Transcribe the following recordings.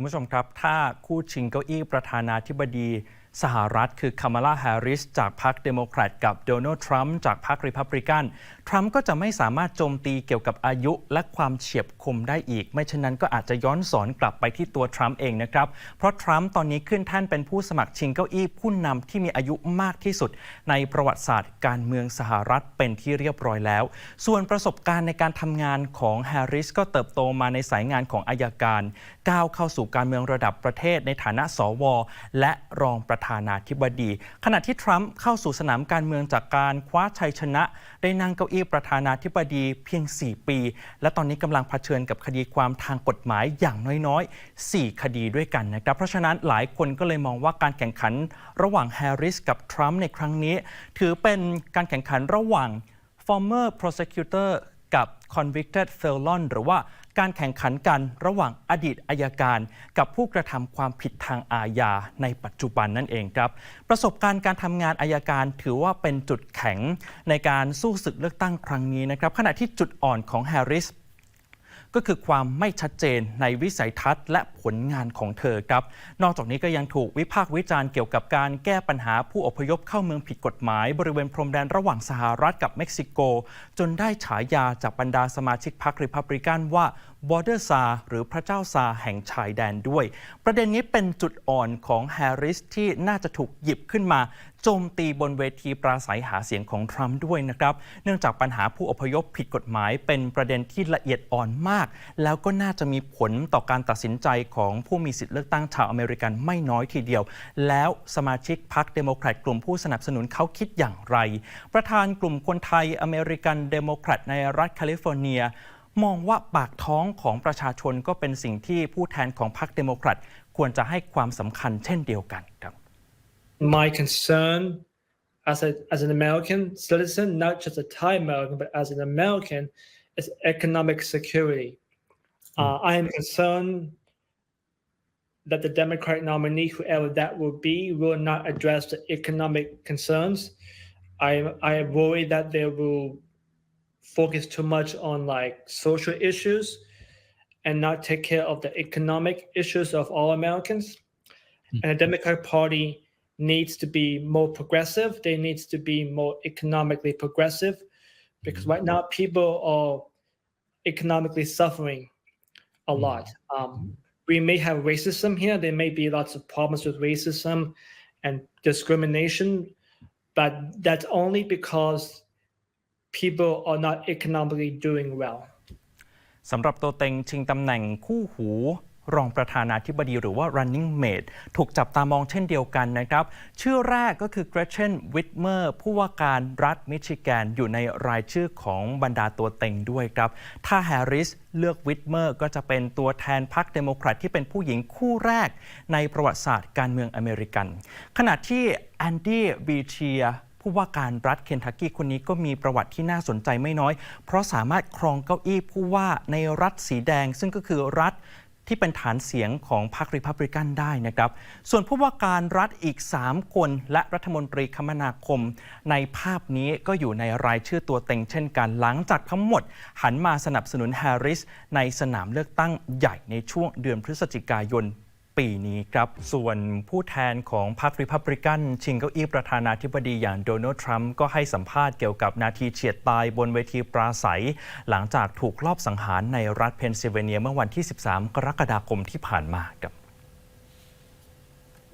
คุณผู้ชมครับ ถ้าคู่ชิงเก้าอี้ประธานาธิบดีสหรัฐคือคามาลาแฮร์ริสจากพรรคเดโมแครตกับโดนัลด์ทรัมป์จากพรรคริพับลิกัน ทรัมป์ก็จะไม่สามารถโจมตีเกี่ยวกับอายุและความเฉียบคมได้อีก ไม่เช่นนั้นก็อาจจะย้อนสอนกลับไปที่ตัวทรัมป์เองนะครับ เพราะทรัมป์ตอนนี้ขึ้นแท่นเป็นผู้สมัครชิงเก้าอี้ผู้นำที่มีอายุมากที่สุด ในประวัติศาสตร์การเมืองสหรัฐเป็นที่เรียบร้อยแล้ว ส่วนประสบการณ์ในการทำงานของแฮร์ริสก็เติบโตมาในสายงานของอายการ ก้าวเข้าสู่การเมืองระดับประเทศในฐานะสว และรองประธานาธิบดี ขณะที่ทรัมป์เข้าสู่สนามการเมืองจากการคว้าชัยชนะ ได้นั่งเก้าอี้ประธานาธิบดีเพียง 4 ปี และตอนนี้กำลังเผชิญกับคดีความทางกฎหมายอย่างน้อยๆ 4 คดีด้วยกันนะครับ เพราะฉะนั้นหลายคนก็เลยมองว่าการแข่งขันระหว่างแฮร์ริสกับทรัมป์ในครั้งนี้ ถือเป็นการแข่งขันระหว่าง former prosecutor กับ convicted felon หรือว่า การแข่งขันกันระหว่างอดีตอายการ กับผู้กระทำความผิดทางอาญาในปัจจุบันนั่นเองครับ ประสบการณ์การทำงานอายการถือว่าเป็นจุดแข็งในการสู้ศึกเลือกตั้งครั้งนี้นะครับขณะที่จุดอ่อนของแฮร์ริส ก็คือความไม่ชัดเจนในวิสัยทัศน์และผลงานของเธอครับ นอกจากนี้ก็ยังถูกวิพากษ์วิจารณ์เกี่ยวกับการแก้ปัญหาผู้อพยพเข้าเมืองผิดกฎหมาย บริเวณพรมแดนระหว่างสหรัฐกับเม็กซิโก จนได้ฉายาจากบรรดาสมาชิกพรรคริพับลิกันว่า Border s a หรือพระเจ้าซาแห่งชายแดนด้วย ประเด็นนี้เป็นจุดอ่อนของแฮร์ริสที่น่าจะถูกหยิบขึ้นมาโจมตีบนเวทีปราศัยหาเสียงของทรัมป์ด้วยนะครับ เนื่องจากปัญหาผู้อพยพผิดกฎหมายเป็นประเด็นที่ละเอียดอ่อนมาก แล้วก็น่าจะมีผลต่อการตัดสินใจของผู้มีสิทธิเลือกตั้งชาวอเมริกันไม่น้อยทีเดียว แล้วสมาชิกพรรคเดโมแครตกลุ่มผู้สนับสนุนเขาคิดอย่างไร ประธานกลุ่มคนไทยอเมริกันเดโมแครตในรัฐแคลิฟอร์เนีย มองว่าปากท้องของประชาชนก็เป็นสิ่งที่ผู้แทนของพรรคเดโมแครตควรจะให้ความสำคัญเช่นเดียวกันครับ my concern as a as an American citizen, not just a Thai American, but as an American, is economic security. Uh, I am concerned that the Democratic nominee, whoever that will be, will not address the economic concerns. I I am worried that they will focus too much on like social issues and not take care of the economic issues of all Americans. Hmm. And the Democratic Party needs to be more progressive. They needs to be more economically progressive because hmm. right now people are economically suffering a hmm. lot. Um, we may have racism here. There may be lots of problems with racism and discrimination, but that's only because people are not economically doing well. สำหรับตัวเต็งชิงตำแหน่งคู่หูรองประธานาธิบดีหรือว่า running mate ถูกจับตามองเช่นเดียวกันนะครับ ชื่อแรกก็คือ Gretchen Whitmer ผู้ว่าการรัฐมิชิแกนอยู่ในรายชื่อของบรรดาตัวเต็งด้วยครับ ถ้าแฮร์ริสเลือกวิทเมอร์ก็จะเป็นตัวแทนพรรคเดโมแครตที่เป็นผู้หญิงคู่แรกในประวัติศาสตร์การเมืองอเมริกัน ขณะที่แอนดี้บีเชีย ผู้ว่าการรัฐเคนทักกี้คนนี้ก็มีประวัติที่น่าสนใจไม่น้อย เพราะสามารถครองเก้าอี้ผู้ว่าในรัฐสีแดง ซึ่งก็คือรัฐที่เป็นฐานเสียงของพรรคริพับลิกันได้นะครับ ส่วนผู้ว่าการรัฐอีก 3 คน และรัฐมนตรีคมนาคม ในภาพนี้ก็อยู่ในรายชื่อตัวเต็งเช่นกัน หลังจากทั้งหมด หันมาสนับสนุนแฮร์ริสในสนามเลือกตั้งใหญ่ในช่วงเดือนพฤศจิกายน ปีนี้ครับ ส่วนผู้แทนของพรรคริพับลิกัน ชิงเก้าอี้ประธานาธิบดีอย่างโดนัลด์ทรัมป์ก็ให้สัมภาษณ์เกี่ยวกับนาทีเฉียดตายบนเวทีปราศัย หลังจากถูกลอบสังหารในรัฐเพนซิลเวเนียเมื่อวันที่ 13 กรกฎาคมที่ผ่านมาครับ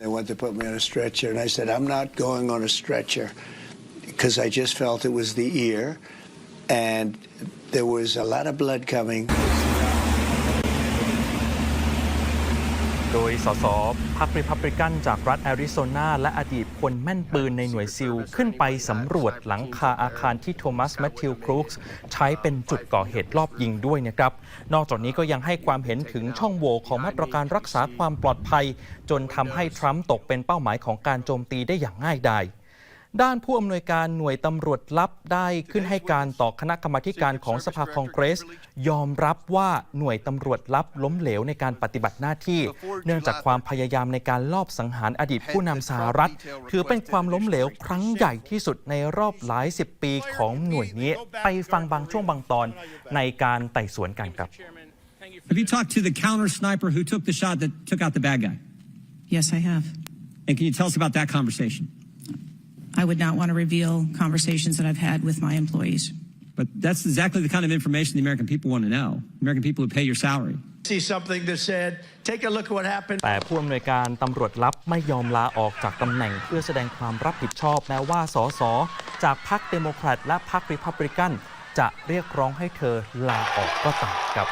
They wanted to put me on a stretcher, and I said, I'm not going on a stretcher because I just felt it was the ear, and there was a lot of blood coming. โดยสสพรรคริพับลิกันจากรัฐแอริโซนาและอดีตคนแม่นปืนในหน่วยซิล ขึ้นไปสำรวจหลังคาอาคารที่โทมัสแมทธิวครูกส์ใช้เป็นจุดก่อเหตุลอบยิงด้วยนะครับ นอกจากนี้ก็ยังให้ความเห็นถึงช่องโหว่ของมาตรการรักษาความปลอดภัย จนทำให้ทรัมป์ตกเป็นเป้าหมายของการโจมตีได้อย่างง่ายดาย ด้านผู้อำนวยการหน่วยตำรวจลับได้ขึ้นให้การต่อคณะกรรมาธิการของสภาคองเกรส ยอมรับว่าหน่วยตำรวจลับล้มเหลวในการปฏิบัติหน้าที่ เนื่องจากความพยายามในการลอบสังหารอดีตผู้นำสหรัฐ ถือเป็นความล้มเหลวครั้งใหญ่ที่สุดในรอบหลายสิบปีของหน่วยนี้ ไปฟังบางช่วงบางตอนในการไต่สวนกันครับ Chairman, thank you Have you talked to the counter sniper who took the shot that took out the bad guy? Yes, I have. And can you tell us about that conversation? I would not want to reveal conversations that I've had with my employees. But that's exactly the kind of information the American people want to know. American people who pay your salary. see something that said, take a look at what happened. แต่ผู้อำนวยการตำรวจลับไม่ยอมลาออกจากตำแหน่งเพื่อแสดงความรับผิดชอบแม้ว่าสสจากพรรคเดโมแครตและพรรคริพับลิกันจะเรียกร้องให้เธอลาออกก็ตามครับ